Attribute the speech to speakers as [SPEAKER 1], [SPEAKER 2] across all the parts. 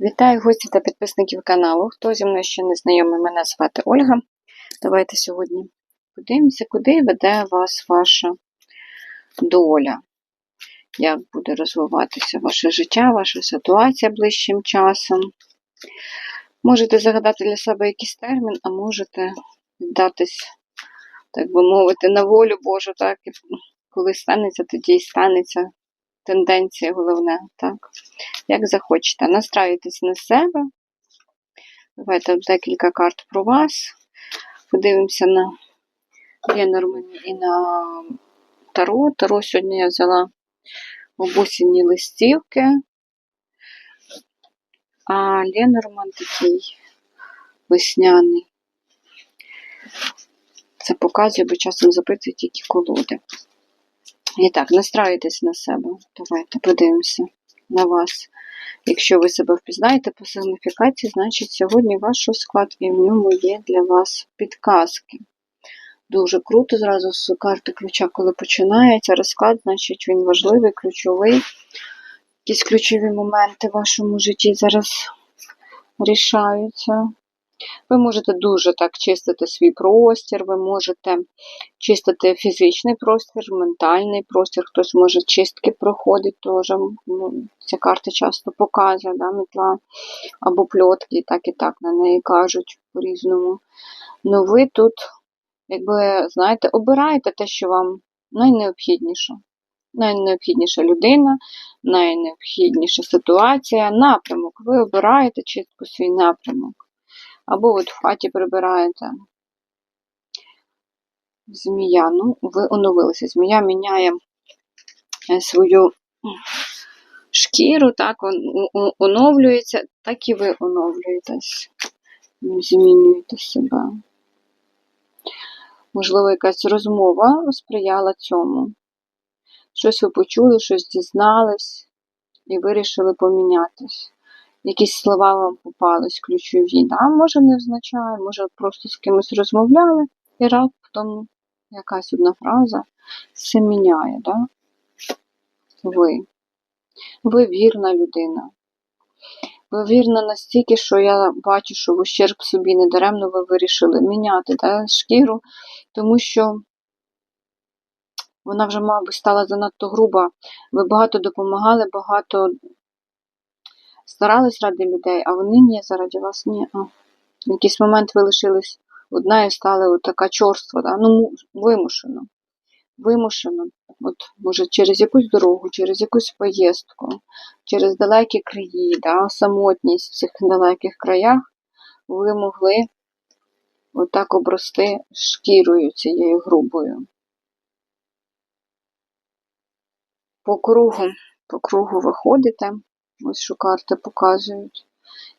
[SPEAKER 1] Вітаю гості та підписників каналу. Хто зі мною ще не знайомий, мене звати Ольга. Давайте сьогодні подивимося, куди веде вас ваша доля. Як буде розвиватися ваше життя, ваша ситуація ближчим часом. Можете загадати для себе якийсь термін, а можете віддатись, так би мовити, на волю Божу, так, коли станеться, тоді і станеться. Тенденція головне, так? Як захочете. Настраюйтесь на себе. Давайте декілька карт про вас. Подивимося на Ленормані і на Таро. Таро сьогодні я взяла обусінні листівки. А Ленорман такий весняний. Це показує, бо часом запитують тільки колоди. І так, настраюйтесь на себе. Давайте подивимося на вас. Якщо ви себе впізнаєте по сигніфікації, значить сьогодні ваш розклад і в ньому є для вас підказки. Дуже круто зразу з карти ключа, коли починається розклад, значить він важливий, ключовий. Якісь ключові моменти в вашому житті зараз рішаються. Ви можете дуже так чистити свій простір, ви можете чистити фізичний простір, ментальний простір, хтось може чистки проходить теж. Ну, Ця карта часто показує, да, метла або пльотки, так і так на неї кажуть по-різному. Ну ви тут, якби, знаєте, обираєте те, що вам найнеобхідніше. Найнеобхідніша людина, найнеобхідніша ситуація, напрямок. Ви обираєте чітко свій напрямок. Або от в хаті прибираєте. Змія, ну, ви оновилися. Змія міняє е, свою шкіру, так, оновлюється, так і ви оновлюєтесь, змінюєте себе. Можливо, якась розмова сприяла цьому. Щось ви почули, щось дізнались і вирішили помінятись якісь слова вам попались ключові. Да? Може не означає, може просто з кимось розмовляли, і раптом якась одна фраза все міняє. Да? Ви. Ви вірна людина. Ви вірна настільки, що я бачу, що в ущерб собі недаремно ви вирішили міняти да, шкіру, тому що вона вже, мабуть, стала занадто груба. Ви багато допомагали, багато старались ради людей, а вони ні, заради вас ні. А. В якийсь момент ви лишились одна і стали така чорства, да? ну, вимушено. Вимушено, от, може, через якусь дорогу, через якусь поїздку, через далекі краї, да, самотність в цих далеких краях, ви могли отак обрости шкірою цією грубою. По кругу, по кругу виходите, Ось що карти показують.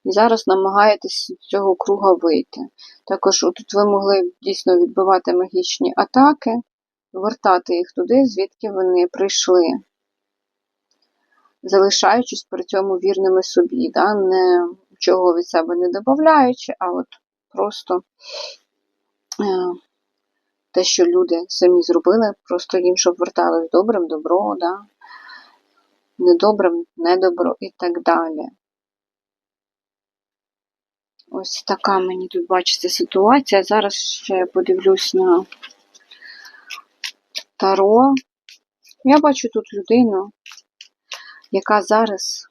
[SPEAKER 1] І зараз намагаєтесь з цього круга вийти. Також тут ви могли дійсно відбивати магічні атаки, вертати їх туди, звідки вони прийшли, залишаючись при цьому вірними собі, да? не чого від себе не додаючи, а от просто е, те, що люди самі зробили, просто їм, щоб вертали добрим, добро, да? Недобрим, недобро і так далі. Ось така мені тут бачиться ситуація. Зараз ще подивлюсь на таро. Я бачу тут людину, яка зараз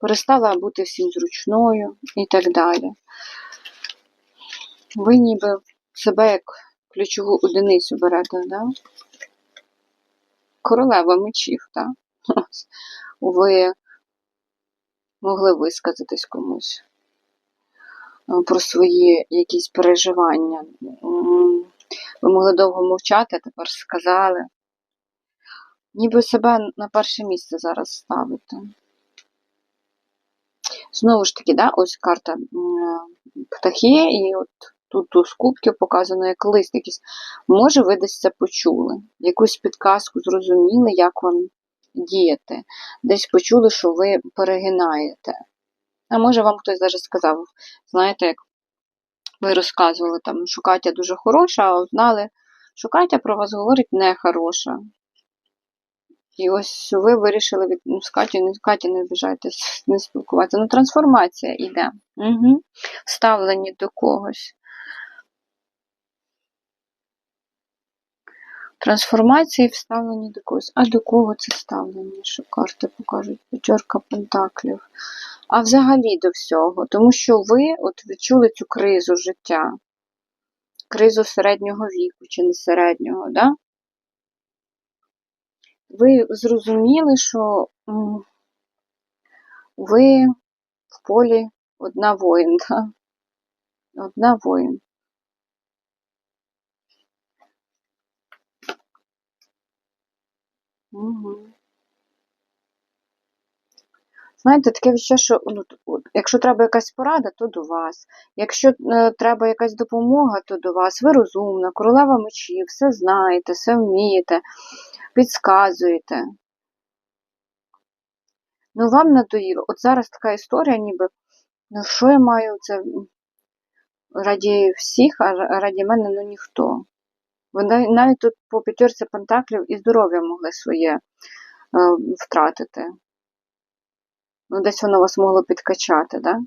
[SPEAKER 1] перестала бути всім зручною і так далі. Ви ніби себе як ключову одиницю берете, да? Королева мечів, так? ви могли висказатись комусь е, про свої якісь переживання. Ви могли довго мовчати, а тепер сказали. Ніби себе на перше місце зараз ставити. Знову ж таки, да, ось карта птахи, і от тут у скупки показано як лист якийсь. Може, ви десь це почули, якусь підказку зрозуміли, як вам діяти. Десь почули, що ви перегинаєте. А може вам хтось навіть сказав, знаєте, як ви розказували, там, що Катя дуже хороша, а знали, що Катя про вас говорить нехороша. І ось ви вирішили від ну, з Каті, не Каті не обіжайтесь, не спілкуватися. Ну, трансформація йде. Угу. Ставлені до когось. Трансформації вставлені до когось. А до кого це ставлені? Що карти покажуть? П'ятерка пентаклів. А взагалі до всього. Тому що ви от відчули цю кризу життя. Кризу середнього віку чи не середнього, да? ви зрозуміли, що ви в полі одна воїн, да? одна воїн. Знаєте, таке відчуття, що ну, якщо треба якась порада, то до вас. Якщо е, треба якась допомога, то до вас. Ви розумна, королева мечів, все знаєте, все вмієте, підказуєте. Ну, вам надоїло. От зараз така історія, ніби, ну що я маю це раді всіх, а раді мене ну ніхто. Ви навіть тут по п'ятерці пентаклів і здоров'я могли своє е, втратити. Ну, десь воно вас могло підкачати, да?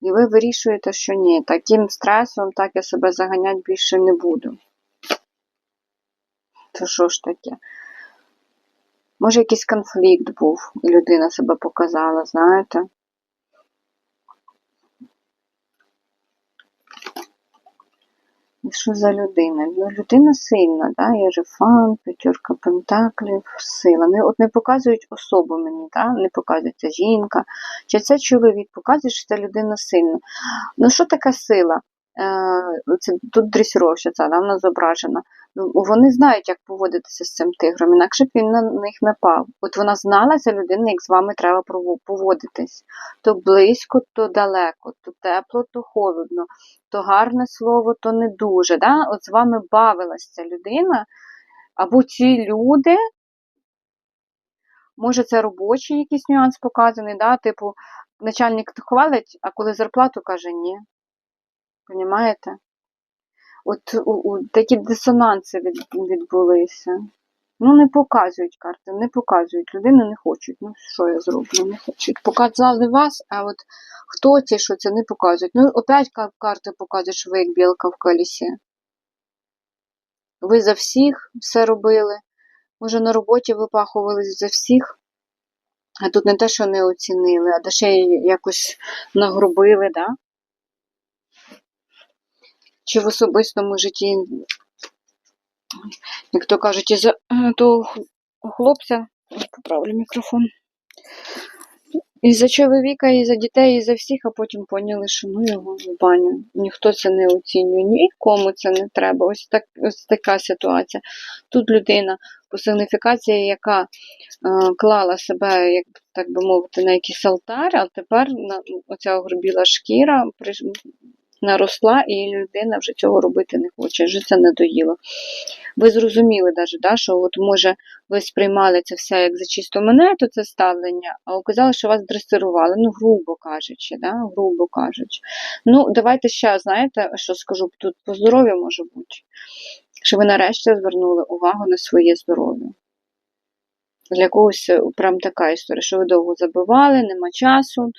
[SPEAKER 1] І ви вирішуєте, що ні, таким стресом так я себе заганять більше не буду. То що ж таке? Може, якийсь конфлікт був, і людина себе показала, знаєте? Що за людина? Ну, людина сильна, да? фан, п'ятерка пентаклів, сила. Не, от не показують особу мені, да? не показують це жінка, чи це чоловік, показує, що це людина сильна. Ну, що таке сила? Е, це, тут дресіровщиця, да, вона зображена. Ну, Вони знають, як поводитися з цим тигром, інакше б він на них напав. От вона знала ця людина, як з вами треба поводитись. То близько, то далеко, то тепло, то холодно, то гарне слово, то не дуже. Да? От з вами бавилась ця людина, або ці люди, може, це робочий якийсь нюанс показаний, да? типу, начальник хвалить, а коли зарплату каже ні. Понімаєте? От у, у, такі дисонанси від, відбулися. Ну, не показують карти, не показують. Людину не хочуть. Ну, що я зроблю? Не хочуть. Показали вас, а от хто це, що це не показують. Ну, опять ка- карти показують, що ви як білка в колісі. Ви за всіх все робили. Може, на роботі випахувались за всіх. А тут не те, що не оцінили, а де ще якось нагрубили, да? Чи в особистому житті, як то кажуть, із того хлопця, поправлю мікрофон. І за чоловіка, і за дітей, і за всіх, а потім поняли, що ну його в баню. Ніхто це не оцінює, нікому це не треба. Ось так ось така ситуація. Тут людина посигніфікація, яка е, клала себе, як так би мовити, на якийсь алтар, а тепер на оця біла шкіра наросла, і людина вже цього робити не хоче, вже це надоїло. Ви зрозуміли даже, да, що от може ви сприймали це все як за чисту монету, це ставлення, а оказалось, що вас дресирували, ну, грубо кажучи, да, грубо кажучи. Ну, давайте ще, знаєте, що скажу, тут по здоров'ю може бути, що ви нарешті звернули увагу на своє здоров'я. Для когось е, прям така історія, що ви довго забивали, нема часу,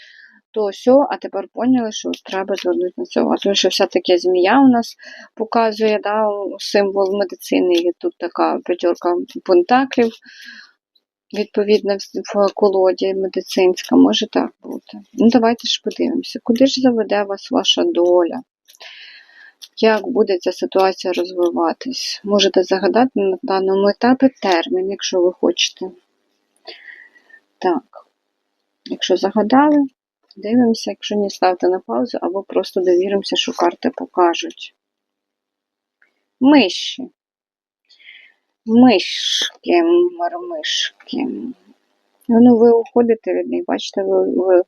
[SPEAKER 1] то сьо, а тепер поняли, що треба звернути на увагу. Тому що все-таки змія у нас показує да, символ медицини, і тут така п'ятерка пентаклів, відповідно, в колоді медицинська, може так бути. Ну, давайте ж подивимося, куди ж заведе вас ваша доля? Як буде ця ситуація розвиватись? Можете загадати на даному етапі термін, якщо ви хочете. Так, якщо загадали, дивимося, якщо ні, ставте на паузу, або просто довіримося, що карти покажуть. Миші. Мишки, мармишки. Ну, ви уходите від них, бачите, ви, ви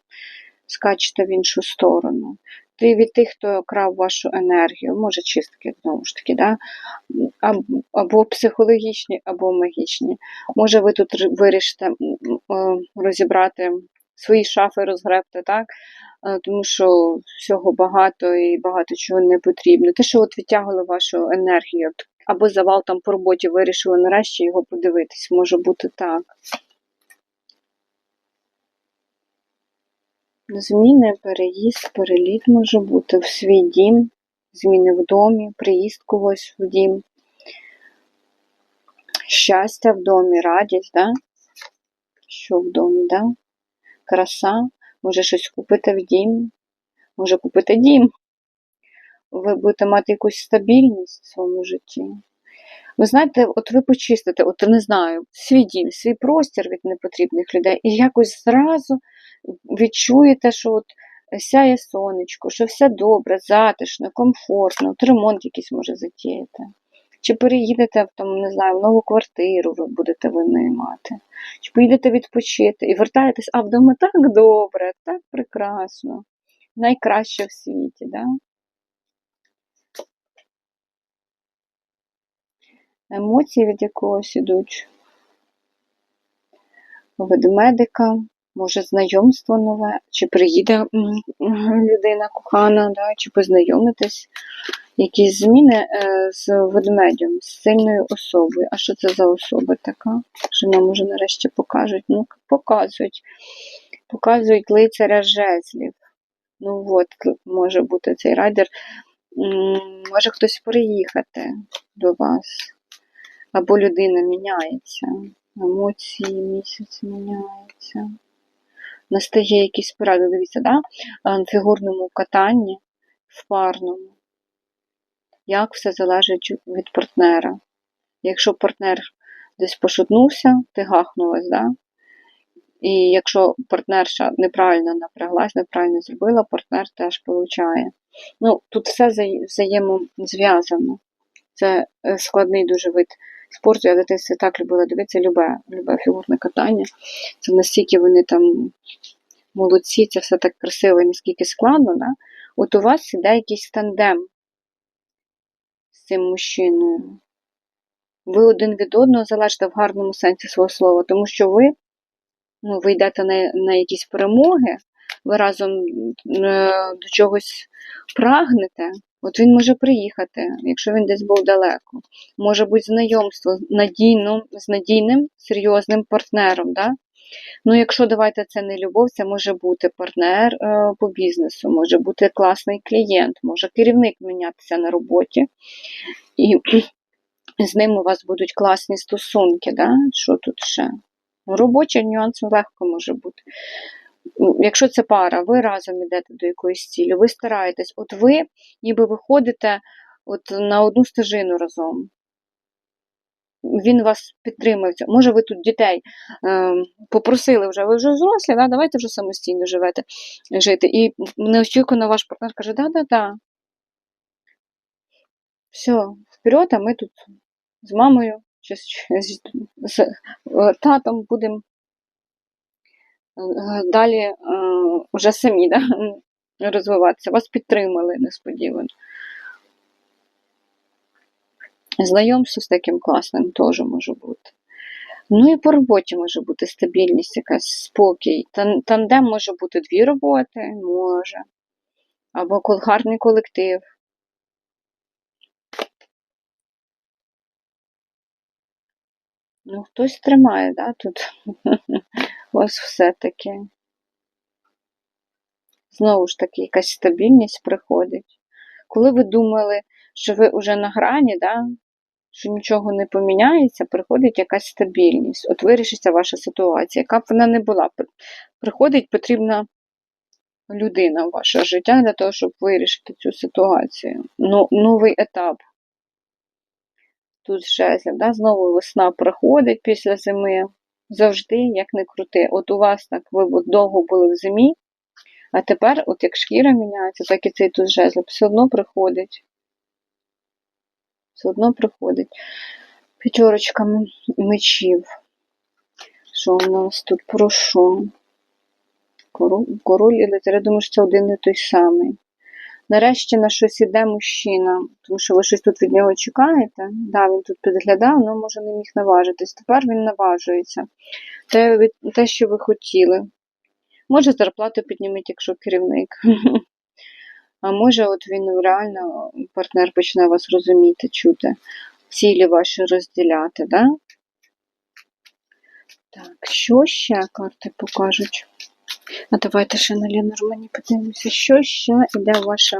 [SPEAKER 1] скачете в іншу сторону. Ти від тих, хто крав вашу енергію, може чистки, знову ж таки, да? Або психологічні, або магічні. Може, ви тут вирішите розібрати свої шафи, розгребти, так? Е, Тому що всього багато і багато чого не потрібно. Те, що от відтягувало вашу енергію, або завал там по роботі вирішили нарешті його подивитись. Може бути так. Зміни, переїзд, переліт може бути в свій дім, зміни в домі, приїзд когось в дім. Щастя в домі, радість, да? Що в домі, да? Краса, може щось купити в дім, може купити дім. Ви будете мати якусь стабільність в своєму житті. Ви знаєте, от ви почистите, от не знаю, свій дім, свій простір від непотрібних людей, і якось зразу відчуєте, що от сяє сонечко, що все добре, затишно, комфортно, от ремонт якийсь може затіяти. Чи переїдете там, не знаю, в нову квартиру ви будете винаймати, чи поїдете відпочити і вертаєтесь, а вдома так добре, так прекрасно, найкраще в світі. Да? Емоції від якогось ідуть ведмедика, може знайомство нове, чи приїде людина кохана, да, чи познайомитись. Якісь зміни е, з ведмедем, з сильною особою. А що це за особа така? Що нам уже нарешті покажуть? Ну, показують. Показують лицаря жезлів. Ну от, може бути цей райдер. Може хтось приїхати до вас. Або людина міняється. Емоції місяць міняються. Настає якийсь порядок, дивіться, да? в фігурному катанні, в парному. Як все залежить від партнера. Якщо партнер десь пошутнувся, ти гахнулась, да? І якщо партнерша неправильно напряглась, неправильно зробила, партнер теж получає. Ну, Тут все взаємозв'язано. Це е, складний дуже вид спорту. Я в так любила дивитися, любе, любе фігурне катання. Це настільки вони там молодці, це все так красиво і наскільки складно. Да? От у вас іде якийсь тандем з цим мужчиною. Ви один від одного залежите в гарному сенсі свого слова, тому що ви ну, ви йдете на, на якісь перемоги, ви разом е, до чогось прагнете. От він може приїхати, якщо він десь був далеко. Може бути знайомство надійним, з надійним, серйозним партнером. Да? Ну, якщо давайте це не любов, це може бути партнер е, по бізнесу, може бути класний клієнт, може керівник мінятися на роботі. І з ним у вас будуть класні стосунки. Да? Що тут ще? Робочий нюанс легко може бути. Якщо це пара, ви разом йдете до якоїсь цілі, ви стараєтесь, от ви ніби виходите от на одну стежину разом. Він вас підтримує. Може, ви тут дітей е, попросили вже, ви вже зрослі, да? давайте вже самостійно живете, жити. І неочікувано ваш партнер каже, да-да-да. Все, вперед, а ми тут з мамою чи з, з, з е, татом будемо Е, далі вже е, самі да, розвиватися. Вас підтримали несподівано. Знайомство з таким класним теж може бути. Ну і по роботі може бути стабільність, якась спокій. Тандем може бути дві роботи, може. Або гарний колектив. Ну, хтось тримає, да, тут. Ось все-таки. Знову ж таки, якась стабільність приходить. Коли ви думали, що ви вже на грані, да, що нічого не поміняється, приходить якась стабільність. От вирішиться ваша ситуація, яка б вона не була. Приходить потрібна людина в ваше життя для того, щоб вирішити цю ситуацію. Ну, Новий етап. Тут жезлів, да, знову весна приходить після зими завжди, як не крути. От у вас так, ви довго були в зимі, а тепер, от як шкіра міняється, так і цей тут жезл, все одно приходить. Все одно приходить. П'ятерочка мечів. Що у нас тут прошу? Король і лицар. Я думаю, що це один і той самий. Нарешті на щось іде мужчина, тому що ви щось тут від нього чекаєте. Да, він тут підглядав, але може не міг наважитись. Тепер він наважується. Те, те, що ви хотіли. Може, зарплату підніміть, якщо керівник. А може, от він реально партнер почне вас розуміти, чути. цілі ваші розділяти, да? Так, що ще карти покажуть? А давайте ще на Ленормані подивимося, що ще йде в ваше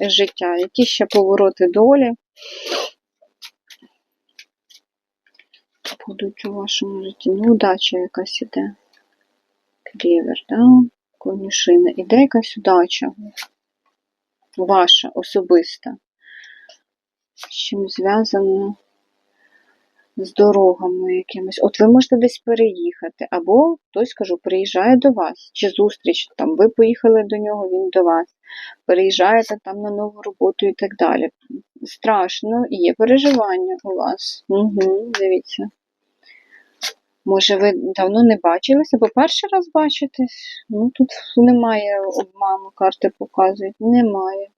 [SPEAKER 1] життя, які ще повороти долі будуть у вашому житті. Неудача якась іде. Клівер, да? Конюшина. Іде якась удача. Ваша, особиста. З чим зв'язано з дорогами якимись. От ви можете десь переїхати, або хтось, кажу, приїжджає до вас, чи зустріч, там ви поїхали до нього, він до вас. Переїжджаєте там на нову роботу і так далі. Страшно, є переживання у вас. Угу, Дивіться. Може, ви давно не бачилися, або перший раз бачитесь? Ну, тут немає обману, карти показують. Немає.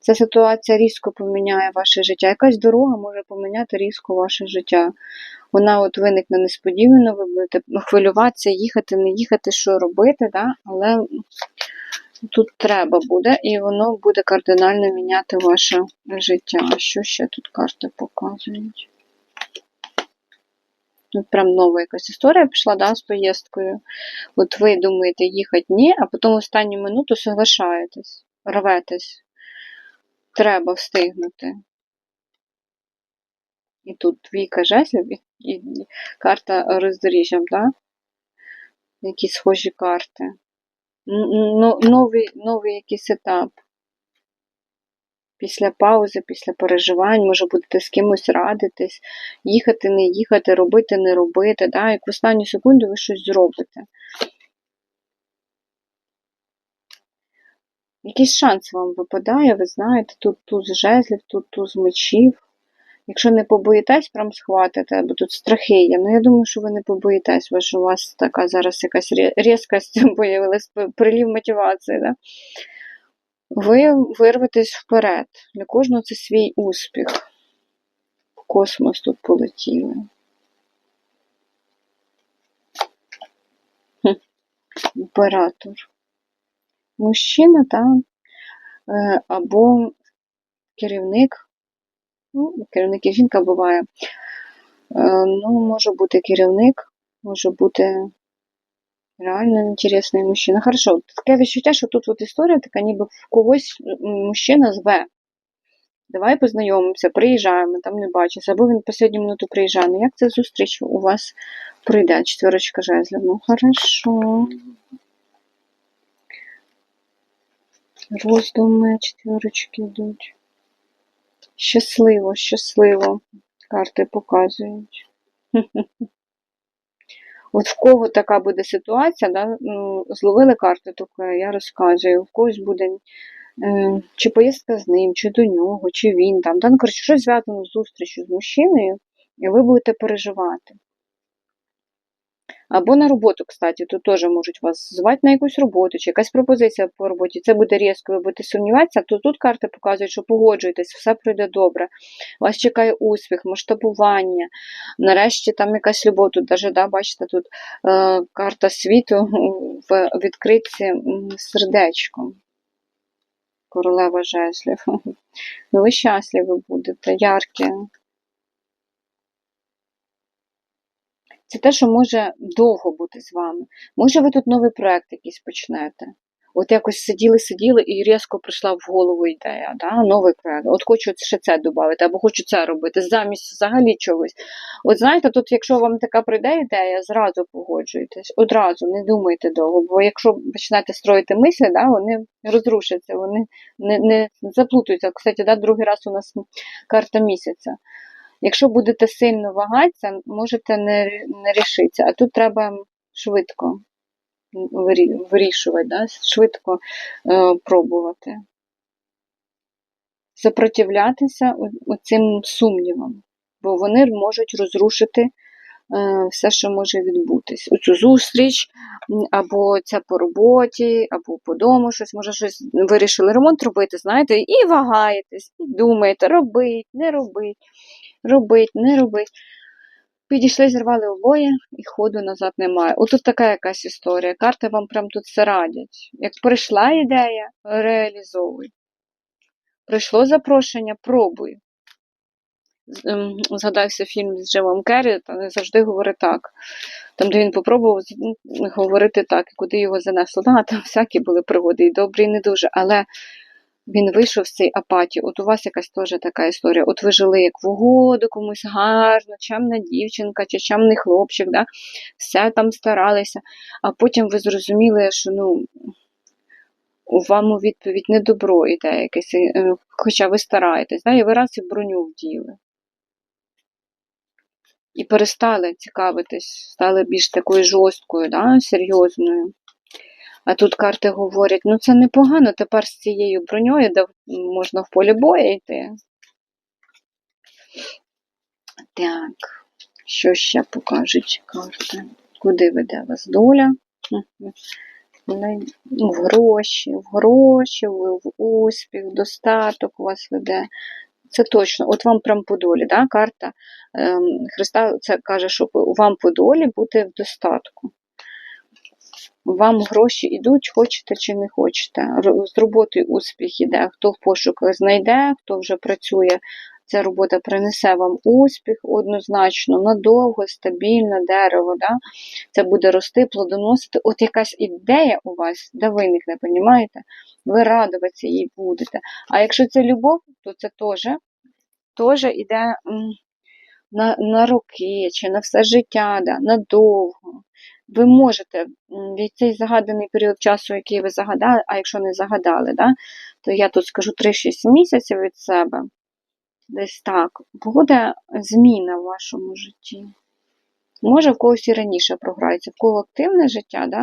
[SPEAKER 1] Ця ситуація різко поміняє ваше життя. Якась дорога може поміняти різко ваше життя. Вона от виникне несподівано, ви будете хвилюватися, їхати, не їхати, що робити, да? але тут треба буде, і воно буде кардинально міняти ваше життя. А що ще тут карти показують? Тут прям нова якась історія пішла да, з поїздкою. От ви думаєте їхати ні, а потім останню минуту соглашаєтесь, рветесь. Треба встигнути. І тут двійка жезлів і, і карта роздоріжжям, да? Які схожі карти. Ну, новий, новий якийсь етап. Після паузи, після переживань, може будете з кимось радитись, їхати, не їхати, робити, не робити. Да? Як в останню секунду ви щось зробите. Якийсь шанс вам випадає, ви знаєте, тут туз жезлів, тут туз мечів. Якщо не побоїтесь, прям схватите, бо тут страхи є. Ну, я думаю, що ви не побоїтесь, бо що у вас така зараз якась різкость появилась, прилів мотивації. Да? Ви вирветесь вперед. Для кожного це свій успіх. В космос тут полетіли. Імператор. Мужчина, так, або керівник. Ну, керівник і жінка буває. Е, ну, може бути керівник, може бути реально інтересний мужчина. Хорошо, таке відчуття, що тут от історія така, ніби в когось мужчина зве. Давай познайомимося, приїжджаємо, там не бачиш, або він останню минуту приїжджає. Ну, як ця зустріч у вас прийде? Четверочка жезлів. Ну, хорошо. Роздуми четверочки йдуть. Щасливо, щасливо. Карти показують. От в кого така буде ситуація, да? ну, зловили карту, тільки я розказую, в когось буде е, чи поїздка з ним, чи до нього, чи він там. Да? Ну, коротше, щось зв'язано з зустрічю з мужчиною, і ви будете переживати. Або на роботу, кстати, тут теж можуть вас звати на якусь роботу, чи якась пропозиція по роботі. Це буде різко, ви будете сумніватися, то тут карти показують, що погоджуєтесь, все пройде добре. Вас чекає успіх, масштабування. Нарешті там якась любов. Тут навіть, да, бачите, тут е, карта світу в відкритці сердечком. Королева жезлів. Ну, ви щасливі будете, яркі. Це те, що може довго бути з вами. Може, ви тут новий проєкт якийсь почнете. От якось сиділи-сиділи і різко прийшла в голову ідея, да? новий проєкт. От хочу ще це додати, або хочу це робити, замість взагалі чогось. От знаєте, тут, якщо вам така прийде ідея, зразу погоджуєтесь, одразу не думайте довго, бо якщо почнете строїти мислі, да, вони розрушаться, вони не не заплутуються. Кстати, да, другий раз у нас карта місяця. Якщо будете сильно вагатися, можете не не рішитися. А тут треба швидко вирішувати, да? швидко е, пробувати. Сопротивлятися цим сумнівам, бо вони можуть розрушити е, все, що може відбутись. Оцю зустріч, або це по роботі, або по дому щось, може, щось вирішили ремонт робити, знаєте, і вагаєтесь, і думаєте, робить, не робить робить, не робить. Підійшли, зірвали обоє і ходу назад немає. Отут така якась історія. Карти вам прям тут все радять. Як прийшла ідея, реалізовуй. Прийшло запрошення, пробуй. ем, згадався фільм з Джимом Керрі, та завжди говори так. Там, де він попробував ну, говорити так, і куди його занесло. Да, там всякі були пригоди, і добрі, і не дуже. Але він вийшов з цієї апатії. От у вас якась теж така історія. От ви жили як в угоду, комусь гарно, чемна дівчинка чи чемний хлопчик, да? все там старалися. А потім ви зрозуміли, що ну, вам у відповідь не добро іде якесь, е, хоча ви стараєтесь, да? і ви раз і броню вділи. І перестали цікавитись, стали більш такою жорсткою, да? серйозною. А тут карти говорять, ну це непогано, тепер з цією броньою можна в полі боя йти. Так, що ще покажуть карти? Куди веде вас доля? Ну, В гроші, в гроші, в успіх, в достаток вас веде. Це точно. От вам прям по долі, да? карта ем, Христа це каже, що вам по долі бути в достатку. Вам гроші йдуть, хочете чи не хочете. З роботою успіх іде. Хто в пошуках знайде, хто вже працює, ця робота принесе вам успіх однозначно, надовго, стабільно, дерево. Да? Це буде рости, плодоносити. От якась ідея у вас, де виникне, понімаєте? Ви радуватися їй будете. А якщо це любов, то це теж, теж іде на, на роки чи на все життя, да, надовго. Ви можете від цей загаданий період часу, який ви загадали, а якщо не загадали, да, то я тут скажу 3-6 місяців від себе, десь так, буде зміна в вашому житті. Може, в когось і раніше програється, в кого активне життя, да?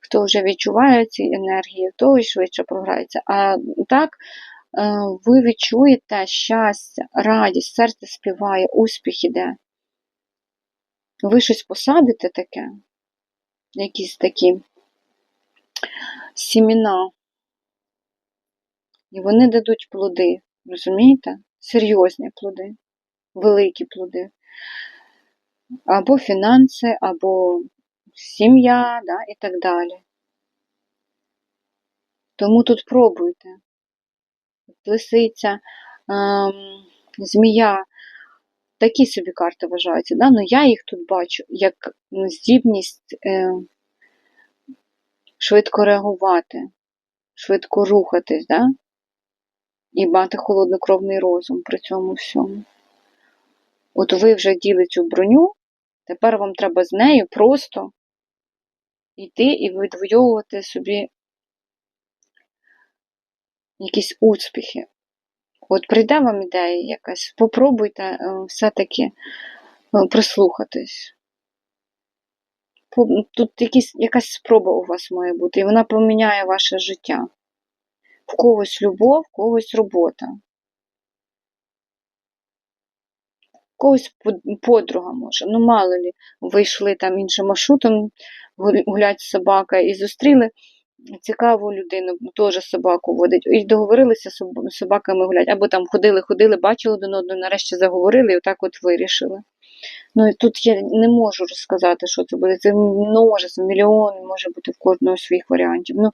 [SPEAKER 1] хто вже відчуває ці енергії, в того й швидше програється. А так е, ви відчуєте щастя, радість, серце співає, успіх іде. Ви щось посадите таке, якісь такі сіміна, і вони дадуть плоди, розумієте? Серйозні плоди, великі плоди. Або фінанси, або сім'я, да, і так далі. Тому тут пробуйте. Лисиця, ем, змія, такі собі карти вважаються. Да? Ну я їх тут бачу як здібність е, швидко реагувати, швидко рухатись, да? і мати холоднокровний розум при цьому всьому. От ви вже діли цю броню, тепер вам треба з нею просто йти і відвоювати собі якісь успіхи. От прийде вам ідея якась, попробуйте е, все-таки е, прислухатись. Тут якісь, якась спроба у вас має бути, і вона поміняє ваше життя. В когось любов, в когось робота. В когось подруга може. Ну, мало лі, ви йшли там іншим маршрутом, гулять собака і зустріли цікаву людину, теж собаку водить, і договорилися з собаками гулять. Або там ходили, ходили, бачили один одного, нарешті заговорили, і отак от вирішили. Ну і тут я не можу розказати, що це буде. Це множество, мільйон може бути в кожного своїх варіантів. Ну,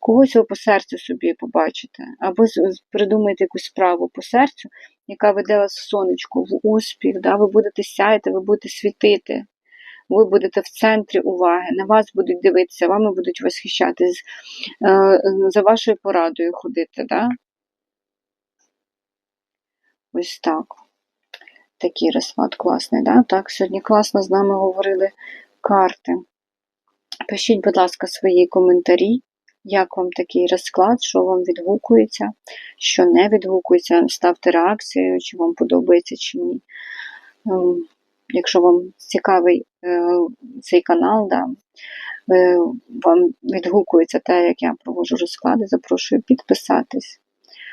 [SPEAKER 1] когось ви по серцю собі побачите, або придумайте якусь справу по серцю, яка веде вас в сонечко, в успіх, да? ви будете сяяти, ви будете світити. Ви будете в центрі уваги, на вас будуть дивитися, вами будуть восхищатись, е, за вашою порадою ходити. Да? Ось так. Такий розклад класний, да? Так, сьогодні класно з нами говорили карти. Пишіть, будь ласка, свої коментарі, як вам такий розклад, що вам відгукується, що не відгукується, ставте реакцію, чи вам подобається, чи ні. Ем, Якщо вам цікавий цей канал, да, е, вам відгукується те, як я проводжу розклади, запрошую підписатись.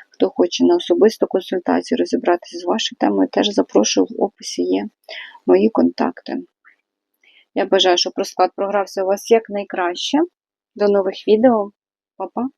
[SPEAKER 1] Хто хоче на особисту консультацію розібратися з вашою темою, теж запрошую в описі є мої контакти. Я бажаю, щоб розклад програвся у вас якнайкраще. До нових відео. Па-па!